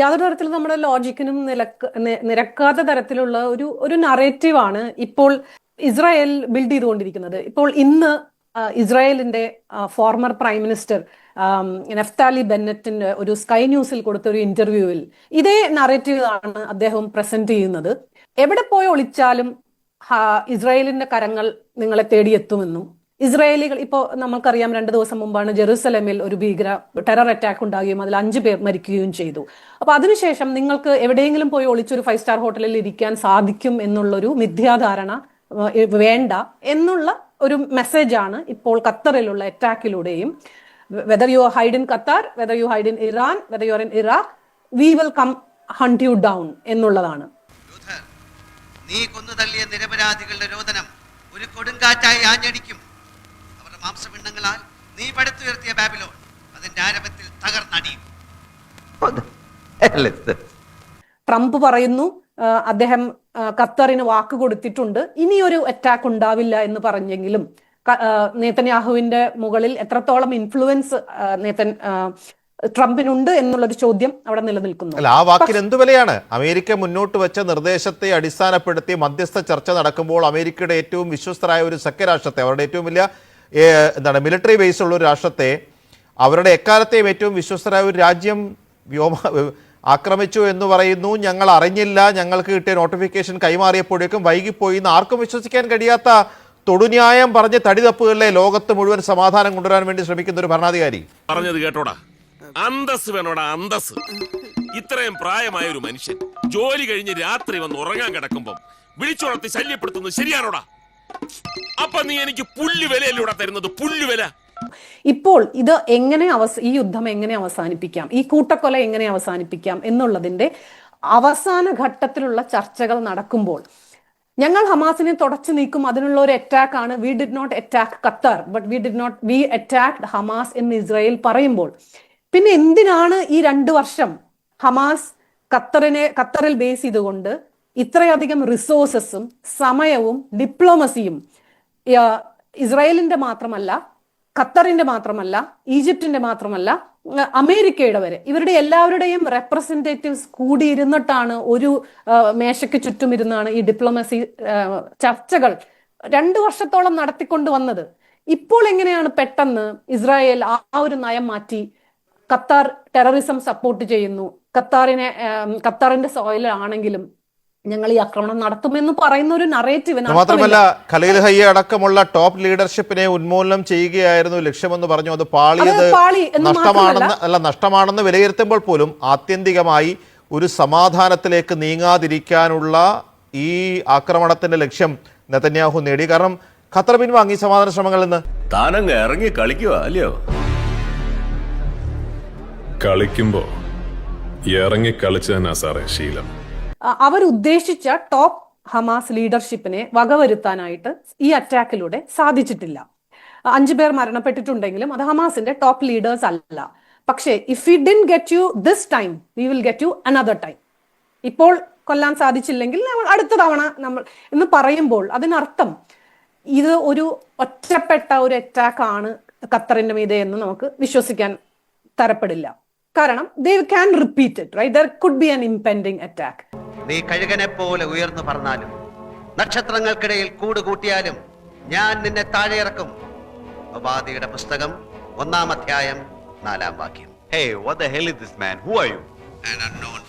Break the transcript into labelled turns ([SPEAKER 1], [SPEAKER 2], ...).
[SPEAKER 1] യാതൊരു തരത്തിലും നമ്മുടെ ലോജിക്കിനും നിലയ്ക്ക് നിരക്കാത്ത തരത്തിലുള്ള ഒരു ഒരു നറേറ്റീവാണ് ഇപ്പോൾ ഇസ്രായേൽ ബിൽഡ് ചെയ്തുകൊണ്ടിരിക്കുന്നത്. ഇപ്പോൾ ഇന്ന് ഇസ്രായേലിന്റെ ഫോർമർ പ്രൈം മിനിസ്റ്റർ നെഫ്താലി ബെന്നറ്റിന്റെ ഒരു സ്കൈ ന്യൂസിൽ കൊടുത്ത ഒരു ഇന്റർവ്യൂവിൽ ഇതേ നറേറ്റീവാണ് അദ്ദേഹം പ്രസന്റ് ചെയ്യുന്നത്. എവിടെ പോയി ഒളിച്ചാലും ഇസ്രായേലിന്റെ കരങ്ങൾ നിങ്ങളെ തേടിയെത്തുമെന്നും ഇസ്രായേലികൾ ഇപ്പോൾ നമ്മൾക്കറിയാം രണ്ട് ദിവസം മുമ്പാണ് ജെറുസലേമിൽ ഒരു ഭീകര ടെറർ അറ്റാക്ക് ഉണ്ടാകുകയും അതിൽ അഞ്ച് പേർ മരിക്കുകയും ചെയ്തു. അപ്പൊ അതിനുശേഷം നിങ്ങൾക്ക് എവിടെയെങ്കിലും പോയി ഒളിച്ചൊരു ഫൈവ് സ്റ്റാർ ഹോട്ടലിൽ ഇരിക്കാൻ സാധിക്കും എന്നുള്ളൊരു മിഥ്യാധാരണ വേണ്ട എന്നുള്ള ഒരു മെസ്സേജാണ് ഇപ്പോൾ ഖത്തറിലുള്ള അറ്റാക്കിലൂടെയും whether you hide in Qatar whether you hide in Iran whether you are in Iraq we will come hunt you down എന്നുള്ളതാണ്.
[SPEAKER 2] നീ കൊന്നു തള്ളിയ നിരപരാധികളുടെ രോദനം ഒരു കൊടുങ്കാറ്റായി ആഞ്ഞടിക്കും അവരുടെ മാംസപിണ്ഡങ്ങളാൽ നീ പടുത്തുയർത്തിയ ബാബിലോൺ അതിന്റെ ആരംഭത്തിൽ തകർന്നടിയും
[SPEAKER 3] What the hell is this?
[SPEAKER 1] Trump പറയുന്നു അദ്ദേഹം ഖത്തറിന് വാക്ക് കൊടുത്തിട്ടുണ്ട്. ഇനിയൊരു അറ്റാക്ക് ഉണ്ടാവില്ല എന്ന് പറഞ്ഞെങ്കിലും നേതന്യാഹുവിന്റെ മുകളിൽ എത്രത്തോളം ഇൻഫ്ലുവൻസ് നേതൻ ട്രംപിനുണ്ട് എന്നുള്ളൊരു ചോദ്യം അവിടെ നിലനിൽക്കുന്നു.
[SPEAKER 4] അല്ല ആ വാക്കിന് എന്തു വിലയാണ്? അമേരിക്ക മുന്നോട്ട് വെച്ച നിർദ്ദേശത്തെ അടിസ്ഥാനപ്പെടുത്തി മധ്യസ്ഥ ചർച്ച നടക്കുമ്പോൾ അമേരിക്കയുടെ ഏറ്റവും വിശ്വസ്തരായ ഒരു സഖ്യരാഷ്ട്രത്തെ അവരുടെ ഏറ്റവും വലിയ എന്താണ് മിലിറ്ററി ബേസ് ഉള്ള ഒരു രാഷ്ട്രത്തെ അവരുടെ എക്കാലത്തെയും ഏറ്റവും വിശ്വസ്തരായ ഒരു രാജ്യം വ്യോമ ആക്രമിച്ചു എന്ന് പറയുന്നു. ഞങ്ങൾ അറിഞ്ഞില്ല. ഞങ്ങൾക്ക് കിട്ടിയ നോട്ടിഫിക്കേഷൻ കൈമാറിയപ്പോഴേക്കും വൈകിപ്പോയി എന്ന് ആർക്കും വിശ്വസിക്കാൻ കഴിയാത്ത തൊടുന്യായം പറഞ്ഞ് തടി തപ്പുകളിലെ ലോകത്ത് മുഴുവൻ സമാധാനം കൊണ്ടുവരാൻ വേണ്ടി ശ്രമിക്കുന്ന ഒരു ഭരണാധികാരി.
[SPEAKER 5] പറഞ്ഞത് കേട്ടോടാ. അന്തസ് വേണോടാ അന്തസ് ഇത്രയും പ്രായമായ ഒരു മനുഷ്യൻ ജോലി കഴിഞ്ഞ് രാത്രി വന്ന് ഉറങ്ങാൻ കിടക്കുമ്പോൾ വിളിച്ചുണർത്തി ശല്യപ്പെടുത്തുന്നത് ശരിയാണോടാ? അപ്പൊ നീ എനിക്ക് പുല്ലുവിലല്ലൂടെ തരുന്നത്? പുല്ല് വില
[SPEAKER 1] ഇപ്പോൾ ഇത് എങ്ങനെ അവസ ഈ യുദ്ധം എങ്ങനെ അവസാനിപ്പിക്കാം? ഈ കൂട്ടക്കൊല എങ്ങനെ അവസാനിപ്പിക്കാം? എന്നുള്ളതിന്റെ അവസാന ഘട്ടത്തിലുള്ള ചർച്ചകൾ നടക്കുമ്പോൾ ഞങ്ങൾ ഹമാസിനെ തുടച്ചു നീക്കും. അതിനുള്ള ഒരു അറ്റാക്ക് ആണ്. We did not attack Qatar but we did not we attacked Hamas എന്ന് ഇസ്രായേൽ പറയുമ്പോൾ. പിന്നെ എന്തിനാണ് ഈ രണ്ട് വർഷം ഹമാസ് ഖത്തറിനെ ഖത്തറിൽ ബേസ് ചെയ്തുകൊണ്ട് ഇത്രയധികം റിസോഴ്സസും സമയവും ഡിപ്ലോമസിയും ഇസ്രായേലിന്റെ മാത്രമല്ല ഖത്തറിന്റെ മാത്രമല്ല ഈജിപ്തിന്റെ മാത്രമല്ല അമേരിക്കയുടെ വരെ ഇവരുടെ എല്ലാവരുടെയും റെപ്രസെന്റേറ്റീവ്സ് കൂടിയിരുന്നിട്ടാണ് ഒരു മേശയ്ക്ക് ചുറ്റും ഇരുന്നാണ് ഈ ഡിപ്ലോമസി ചർച്ചകൾ രണ്ടു വർഷത്തോളം നടത്തിക്കൊണ്ട് വന്നത്. ഇപ്പോൾ എങ്ങനെയാണ് പെട്ടെന്ന് ഇസ്രായേൽ ആ ഒരു നയം മാറ്റി? ഖത്താർ ടെററിസം സപ്പോർട്ട് ചെയ്യുന്നു. ഖത്താറിനെ ഖത്താറിന്റെ സോയിലാണെങ്കിലും ഞങ്ങൾ ഈ ആക്രമണം നടത്തുമെന്ന് പറയുന്ന ഒരു നറേറ്റീവ്
[SPEAKER 4] മാത്രമല്ല ഖലീൽ ഹയ്യ അടക്കമുള്ള ടോപ്പ് ലീഡർഷിപ്പിനെ ഉന്മൂലനം ചെയ്യുകയായിരുന്നു ലക്ഷ്യമെന്ന് പറഞ്ഞു. അത് പാളിയത് നഷ്ടമാണെന്ന് അല്ല നഷ്ടമാണെന്ന് വിലയിരുത്തുമ്പോൾ പോലും ആത്യന്തികമായി ഒരു സമാധാനത്തിലേക്ക് നീങ്ങാതിരിക്കാനുള്ള ഈ ആക്രമണത്തിന്റെ ലക്ഷ്യം നെതന്യാഹു നേടി. കാരണം ഖത്തർ പിൻവാങ്ങി സമാധാന ശ്രമങ്ങളിൽ നിന്ന്.
[SPEAKER 6] താനങ്ങ് ഇറങ്ങി കളിക്കുക അല്ലയോ?
[SPEAKER 7] കളിക്കുമ്പോ ഇറങ്ങി കളിച്ചു തന്നെ സാറേ ശീലം.
[SPEAKER 1] അവർ ഉദ്ദേശിച്ച ടോപ്പ് ഹമാസ് ലീഡർഷിപ്പിനെ വകവരുത്താനായിട്ട് ഈ അറ്റാക്കിലൂടെ സാധിച്ചിട്ടില്ല. അഞ്ചു പേർ മരണപ്പെട്ടിട്ടുണ്ടെങ്കിലും അത് ഹമാസിന്റെ ടോപ്പ് ലീഡേഴ്സ് അല്ല. പക്ഷേ if you didn't get you this time we will get you another time ഇപ്പോൾ കൊല്ലാൻ സാധിച്ചില്ലെങ്കിൽ അടുത്ത തവണ നമ്മൾ എന്ന് പറയുമ്പോൾ അതിനർത്ഥം ഇത് ഒരു ഒറ്റപ്പെട്ട ഒരു അറ്റാക്ക് ആണ് ഖത്തറിന്റെ മീതെ എന്ന് നമുക്ക് വിശ്വസിക്കാൻ തരപ്പെടില്ല. കാരണം they can repeat it right there could be an impending attack
[SPEAKER 2] നീ കഴുകനെ പോലെ ഉയർന്നു പറഞ്ഞാലും നക്ഷത്രങ്ങൾക്കിടയിൽ കൂട് കൂട്ടിയാലും ഞാൻ നിന്നെ താഴെ ഇറക്കും ഉപാധിയുടെ പുസ്തകം ഒന്നാം അധ്യായം നാലാം വാക്യം
[SPEAKER 3] Hey, what the hell is this man? Who are you?
[SPEAKER 2] An unknown